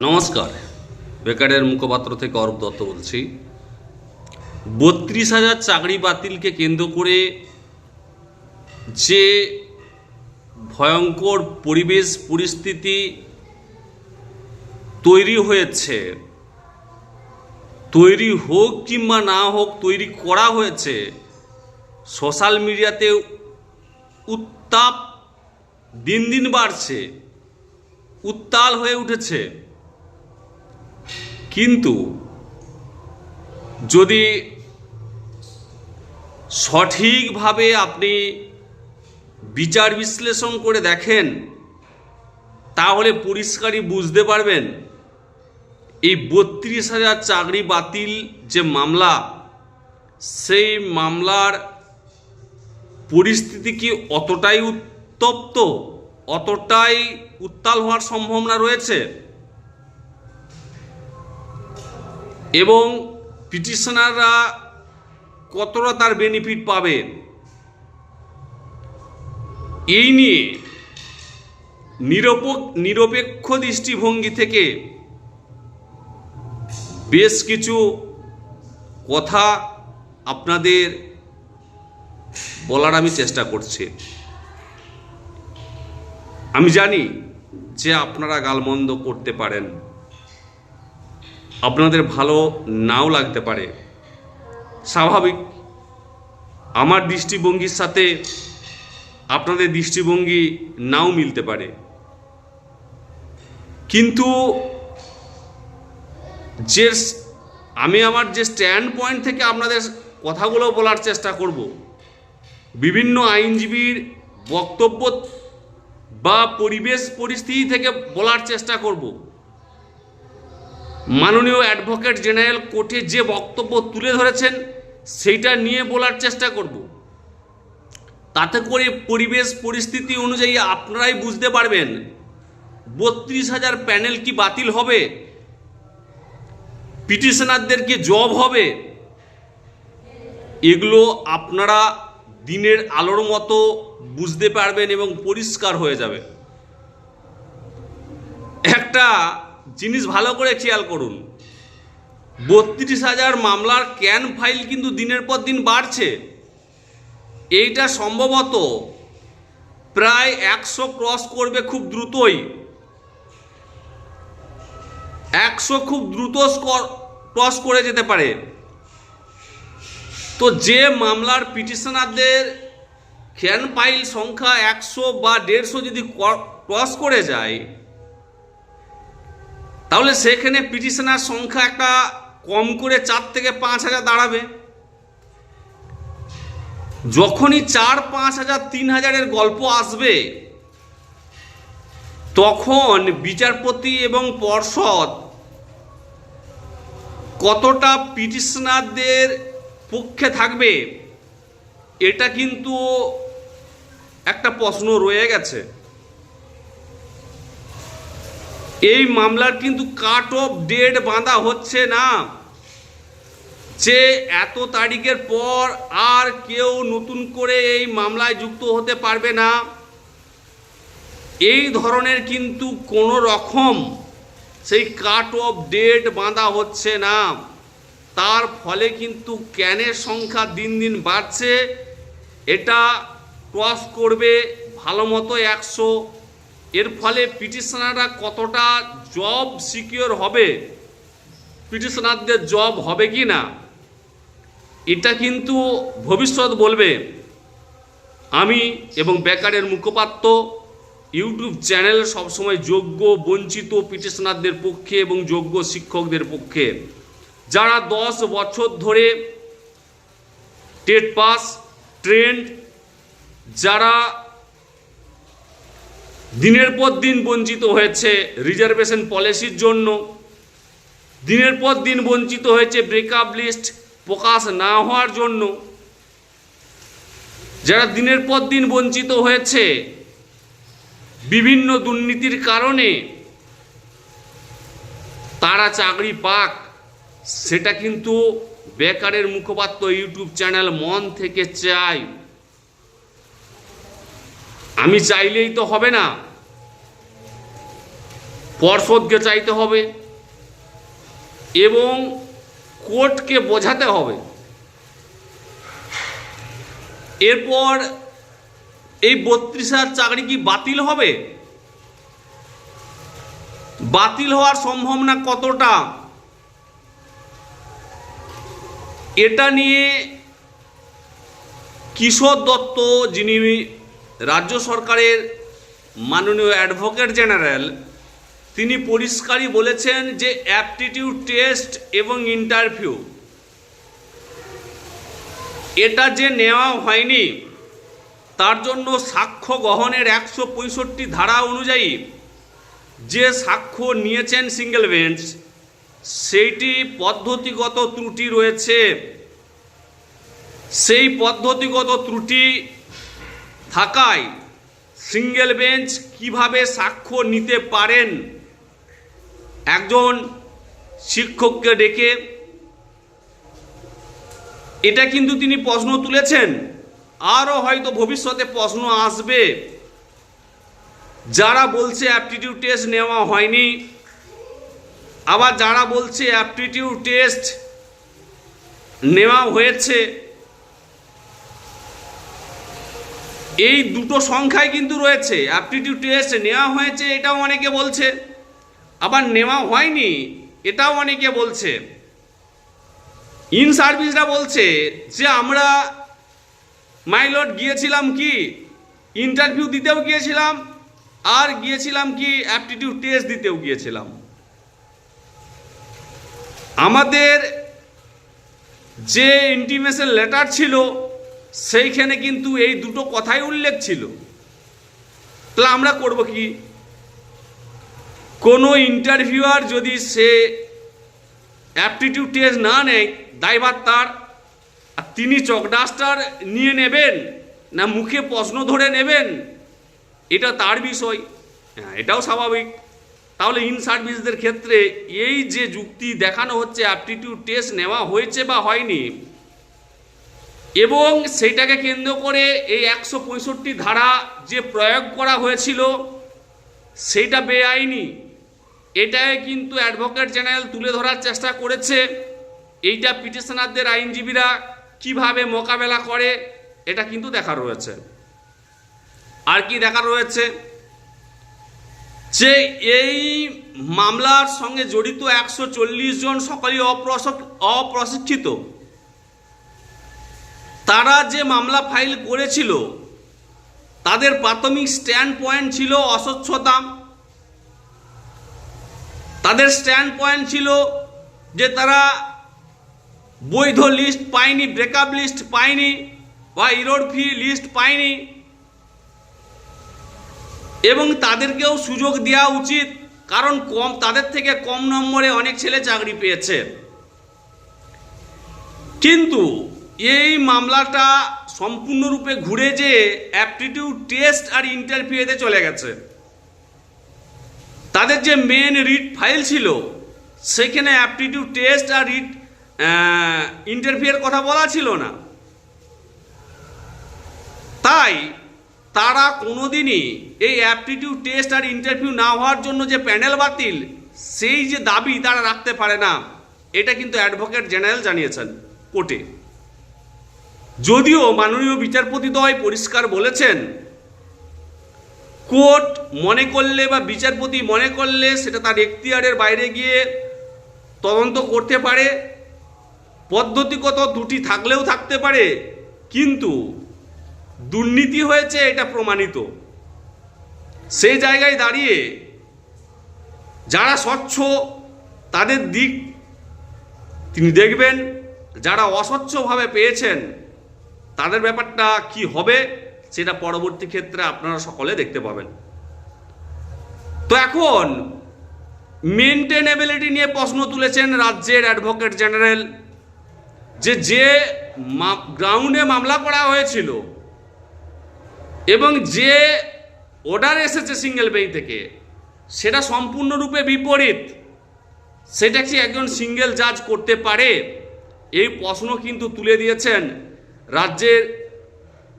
নমস্কার। বেকারের মুখপাত্র থেকে অরূপ দত্ত বলছি। বত্রিশ হাজার চাকরি বাতিলকে কেন্দ্র করে যে ভয়ঙ্কর পরিবেশ পরিস্থিতি তৈরি হয়েছে, তৈরি হোক কিংবা না হোক, তৈরি করা হয়েছে, সোশ্যাল মিডিয়াতে উত্তাপ দিন দিন বাড়ছে, উত্তাল হয়ে উঠেছে। কিন্তু যদি সঠিকভাবে আপনি বিচার বিশ্লেষণ করে দেখেন, তাহলে পরিষ্কারই বুঝতে পারবেন এই বত্রিশ হাজার চাকরি বাতিল যে মামলা, সেই মামলার পরিস্থিতি কি অতটাই উত্তপ্ত, অতটাই উত্তাল হওয়ার সম্ভাবনা রয়েছে? এবং পিটিশনাররা কতটা তার বেনিফিট পাবে এই নিয়ে নিরপেক্ষ দৃষ্টিভঙ্গি থেকে বেশ কিছু কথা আপনাদের বলার আমি চেষ্টা করছি। আমি জানি যে আপনারা গালমন্দ করতে পারেন। আপনাদের ভালো নাও লাগতে পারে। স্বাভাবিক, আমার দৃষ্টিভঙ্গির সাথে আপনাদের দৃষ্টিভঙ্গি নাও মিলতে পারে। কিন্তু যে আমি আমার যে স্ট্যান্ড পয়েন্ট থেকে আপনাদের কথাগুলো বলার চেষ্টা করব, বিভিন্ন আইনজীবীর বক্তব্য বা পরিবেশ পরিস্থিতি থেকে বলার চেষ্টা করব। মাননীয় অ্যাডভোকেট জেনারেল কোর্টে যে বক্তব্য তুলে ধরেছেন, সেইটা নিয়ে বলার চেষ্টা করব। তাতে করে পরিবেশ পরিস্থিতি অনুযায়ী আপনারাই বুঝতে পারবেন, বত্রিশ হাজার প্যানেল কি বাতিল হবে পিটিশনারদের কি জব হবে, এগুলো আপনারা দিনের আলোর মতো বুঝতে পারবেন এবং পরিষ্কার হয়ে যাবে। একটা জিনিস ভালো করে খেয়াল করুন। বত্রিশ হাজার মামলার ক্যান ফাইল কিন্তু দিনের পর দিন বাড়ছে। এইটা সম্ভবত প্রায় একশো ক্রস করবে খুব দ্রুতই। একশো খুব দ্রুত ক্রস করে যেতে পারে। তো যে মামলার পিটিশনারদের ক্যান ফাইল সংখ্যা একশো বা দেড়শো যদি ক্রস করে যায় তাহলে সেখানে পিটিশনার সংখ্যা একটা কম করে চার থেকে পাঁচ হাজার দাঁড়াবে। যখনই চার, পাঁচ হাজার, তিন হাজারের গল্প আসবে, তখন বিচারপতি এবং পর্ষদ কতটা পিটিশনারদের পক্ষে থাকবে, এটা কিন্তু একটা প্রশ্ন রয়ে গেছে। এই মামলার কিন্তু কাট অফ ডেট বাঁধা হচ্ছে না। যে এত তারিখের পর আর কেউ নতুন করে এই মামলায় যুক্ত হতে পারবে না। এই ধরনের কিন্তু কোনো রকম সেই কাট অফ ডেট বাঁধা হচ্ছে না। তার ফলে কিন্তু ক্যানের সংখ্যা দিন দিন বাড়ছে। এটা ক্রস করবে ভালো মতো একশো এর ফলে পিটিশনাররা কতটা জব সিকিওর হবে, পিটিশনারদের জব হবে কি না, এটা কিন্তু ভবিষ্যৎ বলবে। আমি এবং বেকারের মুখপাত্র, ইউটিউব চ্যানেল সবসময় যোগ্য, বঞ্চিত পিটিশনারদের পক্ষে এবং যোগ্য শিক্ষকদের পক্ষে। যারা দশ বছর ধরে টেট পাস, ট্রেন্ড, যারা দিনের পর দিন বঞ্চিত হয়েছে রিজার্ভেশন পলিসির জন্য। দিনের পর দিন বঞ্চিত হয়েছে ব্রেকআপ লিস্ট প্রকাশ না হওয়ার জন্য। যারা দিনের পর দিন বঞ্চিত হয়েছে, বিভিন্ন দুর্নীতির কারণে তারা চাকরি পাক, সেটা কিন্তু বেকারের মুখপাত্র ইউটিউব চ্যানেল মন থেকে চাই আমি চাইলেই তো হবে না। পর্ষদকে চাইতে হবে এবং কোর্টকে বোঝাতে হবে। এরপর এই বত্রিশ হাজার চাকরি কি বাতিল হবে? বাতিল হওয়ার সম্ভাবনা কতটা? এটা নিয়ে কিশোর দত্ত যিনি রাজ্য সরকারের মাননীয় অ্যাডভোকেট জেনারেল, তিনি পরিষ্কারই বলেছেন যে অ্যাপটিটিউড টেস্ট এবং ইন্টারভিউ, এটা যে নেওয়া হয়নি, তার জন্য সাক্ষ্য গ্রহণের একশো পঁয়ষট্টি ধারা অনুযায়ী যে সাক্ষ্য নিয়েছেন সিঙ্গেল বেঞ্চ, সেইটি পদ্ধতিগত ত্রুটি রয়েছে। সেই পদ্ধতিগত ত্রুটি থাকায় সিঙ্গেল বেঞ্চ কীভাবে সাক্ষ্য নিতে পারেন? একজন শিক্ষককে ডেকে এটা কিন্তু তিনি প্রশ্ন তুলেছেন। আরও হয়তো ভবিষ্যতে প্রশ্ন আসবে। যারা বলছে অ্যাপটিটিউড টেস্ট নেওয়া হয়নি, আবার যারা বলছে অ্যাপটিটিউড টেস্ট নেওয়া হয়েছে এই দুটো সংখ্যায় কিন্তু রয়েছে। অ্যাপটিটিউড টেস্ট নেওয়া হয়েছে, এটাও অনেকে বলছে। আবার নেওয়া হয়নি, এটাও অনেকে বলছে। ইন সার্ভিসরা বলছে যে আমরা মাইলট গিয়েছিলাম কি? ইন্টারভিউ দিতেও গিয়েছিলাম, আর গিয়েছিলাম কি? অ্যাপটিটিউড টেস্ট দিতেও গিয়েছিলাম। আমাদের যে ইন্টিমেশন লেটার ছিল সেইখানে কিন্তু এই দুটো কথাই উল্লেখ ছিল। তাহলে আমরা করব কি? কোনো ইন্টারভিউয়ার যদি সে অ্যাপটিটিউড টেস্ট না নেয়, দায়ভার তার, আর তিনি চকডাস্টার নিয়ে নেবেন, না মুখে প্রশ্ন ধরে নেবেন, এটা তার বিষয়। হ্যাঁ এটাও স্বাভাবিক। তাহলে ইন সার্ভিসদের ক্ষেত্রে এই যে যুক্তি দেখানো হচ্ছে অ্যাপটিটিউড টেস্ট নেওয়া হয়েছে বা হয়নি এবং সেইটাকে কেন্দ্র করে এই একশো পঁয়ষট্টি ধারা যে প্রয়োগ করা হয়েছিল, সেইটা বেআইনি। এটাই কিন্তু অ্যাডভোকেট জেনারেল তুলে ধরার চেষ্টা করেছে। এইটা পিটিশনারদের আইনজীবীরা কীভাবে মোকাবেলা করে, এটা কিন্তু দেখা রয়েছে। আর কি দেখা রয়েছে? যে এই মামলার সঙ্গে জড়িত একশো চল্লিশ জন সকলেই অপ্রশিক্ষিত। তারা যে মামলা ফাইল করেছিল, তাদের প্রাথমিক স্ট্যান্ড পয়েন্ট ছিল অস্বচ্ছতা। তাদের স্ট্যান্ড পয়েন্ট ছিল যে তারা বৈধ লিস্ট পায়নি, ব্রেকআপ লিস্ট পায়নি বা ইরোড ফি লিস্ট পায়নি। এবং তাদেরকেও সুযোগ দেওয়া উচিত, কারণ কম, তাদের থেকে কম নম্বরে অনেক ছেলে চাকরি পেয়েছে। কিন্তু এই মামলাটা সম্পূর্ণরূপে ঘুরে যে অ্যাপটিটিউড টেস্ট আর ইন্টারভিউতে চলে গেছে। তাদের যে মেন রিট ফাইল ছিল, সেখানে অ্যাপটিটিউড টেস্ট আর রিট ইন্টারভিউয়ের কথা বলা ছিল না। তাই তারা কোনোদিনই এই অ্যাপটিটিউড টেস্ট আর ইন্টারভিউ না হওয়ার জন্য যে প্যানেল বাতিল, সেই যে দাবি তারা রাখতে পারে না, এটা কিন্তু অ্যাডভোকেট জেনারেল জানিয়েছেন কোর্টে। যদিও মাননীয় বিচারপতিদ্বয় পরিষ্কার বলেছেন, কোর্ট মনে করলে বা বিচারপতি মনে করলে সেটা তার এখতিয়ারের বাইরে গিয়ে তদন্ত করতে পারে, পদ্ধতিগত দুটি থাকলেও থাকতে পারে, কিন্তু দুর্নীতি হয়েছে এটা প্রমাণিত। সেই জায়গায় দাঁড়িয়ে যারা স্বচ্ছ তাদের দিক তিনি দেখবেন, যারা অস্বচ্ছভাবে পেয়েছেন তাদের ব্যাপারটা কি হবে, সেটা পরবর্তী ক্ষেত্রে আপনারা সকলে দেখতে পাবেন। তো এখন মেনটেনেবিলিটি নিয়ে প্রশ্ন তুলেছেন রাজ্যের অ্যাডভোকেট জেনারেল যে যে গ্রাউন্ডে মামলা করা হয়েছিল, এবং যে অর্ডার এসেছে সিঙ্গেল বেই থেকে, সেটা সম্পূর্ণরূপে বিপরীত। সেটা কি একজন সিঙ্গেল জাজ করতে পারে? এই প্রশ্ন কিন্তু তুলে দিয়েছেন রাজ্যের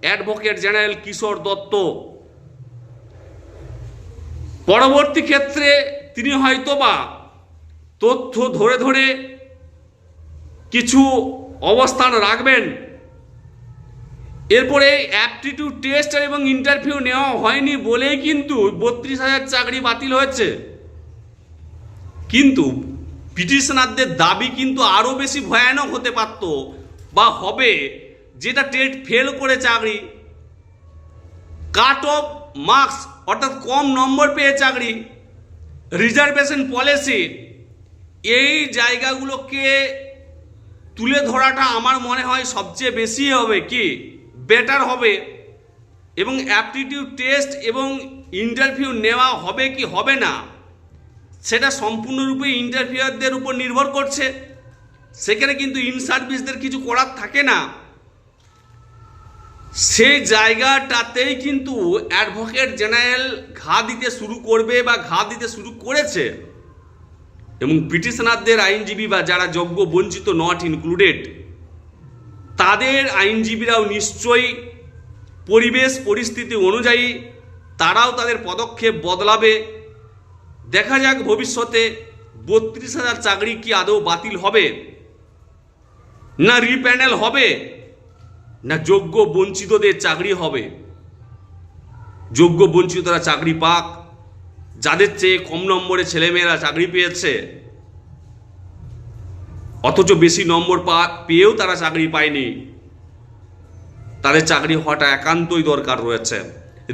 অ্যাডভোকেট জেনারেল কিশোর দত্ত। পরবর্তী ক্ষেত্রে তিনি হয়তোবা তথ্য ধরে ধরে কিছু অবস্থান রাখবেন। এরপরে অ্যাপটিটিউড টেস্ট এবং ইন্টারভিউ নেওয়া হয়নি বলেই কিন্তু বত্রিশ হাজার চাকরি বাতিল হয়েছে। কিন্তু পিটিশনারদের দাবি কিন্তু আরও বেশি ভয়ানক হতে পারত বা হবে যেটা টেট ফেল করে চাকরি, কাট অফ মার্কস, অর্থাৎ কম নম্বর পেয়ে চাকরি, রিজার্ভেশন পলিসি, এই জায়গাগুলোকে তুলে ধরাটা আমার মনে হয় সবচেয়ে বেশি হবে কি? বেটার হবে। এবং অ্যাপটিটিউড টেস্ট এবং ইন্টারভিউ নেওয়া হবে কি হবে না, সেটা সম্পূর্ণরূপে ইন্টারভিউয়ারদের উপর নির্ভর করছে। সেখানে কিন্তু ইন সার্ভিসদের কিছু করার থাকে না। সেই জায়গাটাতেই কিন্তু অ্যাডভোকেট জেনারেল ঘা দিতে শুরু করবে বা ঘা দিতে শুরু করেছে। এবং পিটিশনারদের আইনজীবী বা যারা যোগ্য, বঞ্চিত নট ইনক্লুডেড তাদের আইনজীবীরাও নিশ্চয়ই পরিবেশ, পরিস্থিতি অনুযায়ী তারাও তাদের পদক্ষেপ বদলাবে। দেখা যাক ভবিষ্যতে বত্রিশ হাজার চাকরি কি আদৌ বাতিল হবে? না রিপ্যানেল হবে? না যোগ্য বঞ্চিতদের চাকরি হবে। যোগ্য বঞ্চিতরা চাকরি পাক। যাদের চেয়ে কম নম্বরে ছেলেমেয়েরা চাকরি পেয়েছে, অথচ বেশি নম্বর পা, পেয়েও তারা চাকরি পায়নি। তাদের চাকরি হওয়াটা একান্তই দরকার রয়েছে।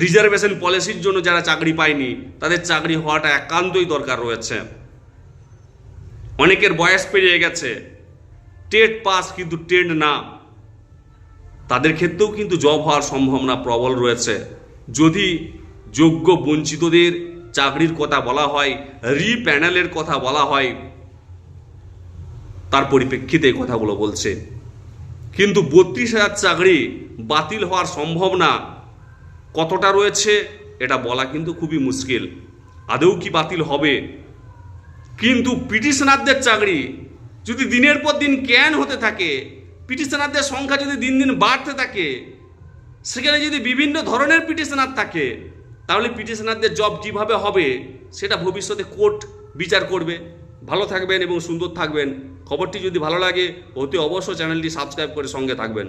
রিজার্ভেশন পলিসির জন্য যারা চাকরি পায়নি, তাদের চাকরি হওয়াটা একান্তই দরকার রয়েছে। অনেকের বয়স পেরিয়ে গেছে। টেট পাস কিন্তু টেট না। তাদের ক্ষেত্রেও কিন্তু জব হওয়ার সম্ভাবনা প্রবল রয়েছে। যদি যোগ্য বঞ্চিতদের চাকরির কথা বলা হয়, রিপ্যানেলের কথা বলা হয়, তার পরিপ্রেক্ষিতে এই কথাগুলো বলছে। কিন্তু বত্রিশ হাজার চাকরি বাতিল হওয়ার সম্ভাবনা কতটা রয়েছে, এটা বলা কিন্তু খুবই মুশকিল। আদৌ কি বাতিল হবে? কিন্তু পিটিশনারদের চাকরি যদি দিনের পর দিন ক্যান হতে থাকে পিটিশনারদের সংখ্যা যদি দিন দিন বাড়তে থাকে, সেখানে যদি বিভিন্ন ধরনের পিটিশনার থাকে, তাহলে পিটিশনারদের জব কীভাবে হবে সেটা ভবিষ্যতে কোর্ট বিচার করবে। ভালো থাকবেন এবং সুন্দর থাকবেন। খবরটি যদি ভালো লাগে, অতি অবশ্য চ্যানেলটি সাবস্ক্রাইব করে সঙ্গে থাকবেন।